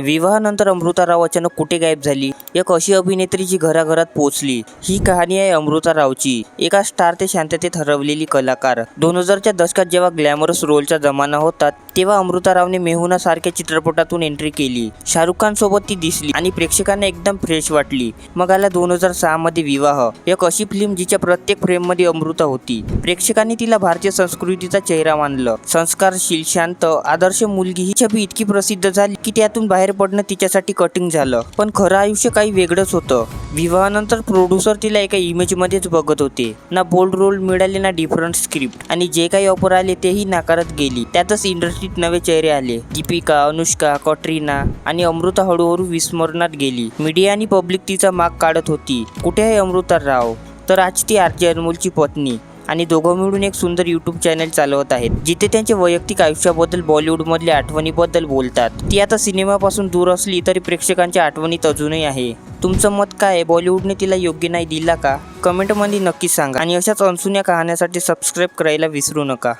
विवाहानंतर अमृता राव अचानक कुठे गायब झाली? एक अशी अभिनेत्री जी घराघरात पोहोचली ही कहाणी आहे अमृता रावची. एका स्टार ते शांततेत हरवलेली कलाकार. दोन हजारच्या दशकात जेव्हा ग्लॅमरस रोलचा जमाना होता तेव्हा अमृता रावने मेहुना सारख्या चित्रपटातून एंट्री केली. शाहरुख खान सोबत ती दिसली आणि प्रेक्षकांना एकदम फ्रेश वाटली. मग आला दोन हजार सहा मध्ये विवाह. एक अशी फिल्म जिच्या प्रत्येक फ्रेममध्ये अमृता होती. प्रेक्षकांनी तिला भारतीय संस्कृतीचा चेहरा मानलं. संस्कारशील शांत आदर्श मुलगी ही छबी इतकी प्रसिद्ध झाली की त्यातून बाहेर पडणं तिच्यासाठी कटिंग झालं. पण खरं आयुष्य काही वेगळंच होतं. विवाहानंतर प्रोड्युसर तिला एका इमेजमध्येच बघत होते. ना बोल्ड रोल मिळाले ना डिफरंट स्क्रिप्ट आणि जे काही ऑफर आले तेही नाकारत गेली. त्यातच इंडस्ट्रीत नवे चेहरे आले. दीपिका अनुष्का कॉट्रिना आणि अमृता हळूहळू विस्मरणात गेली. मीडिया आणि पब्लिक तिचा माग काढत होती. कुठे आहे अमृता राव. तर आज ती आरजी अनमोलची पत्नी. आणि दोघं मिळून एक सुंदर यूट्यूब चॅनल चालवत आहेत जिथे त्यांच्या वैयक्तिक आयुष्याबद्दल बॉलिवूडमधल्या आठवणीबद्दल बोलतात. ती आता सिनेमापासून दूर असली तरी प्रेक्षकांच्या आठवणीत अजूनही आहे. तुमचं मत काय आहे? बॉलिवूडने तिला योग्य नाही दिला का? कमेंटमध्ये नक्की सांगा. आणि अशाच अनसुन्या कहाण्यासाठी सबस्क्राईब करायला विसरू नका.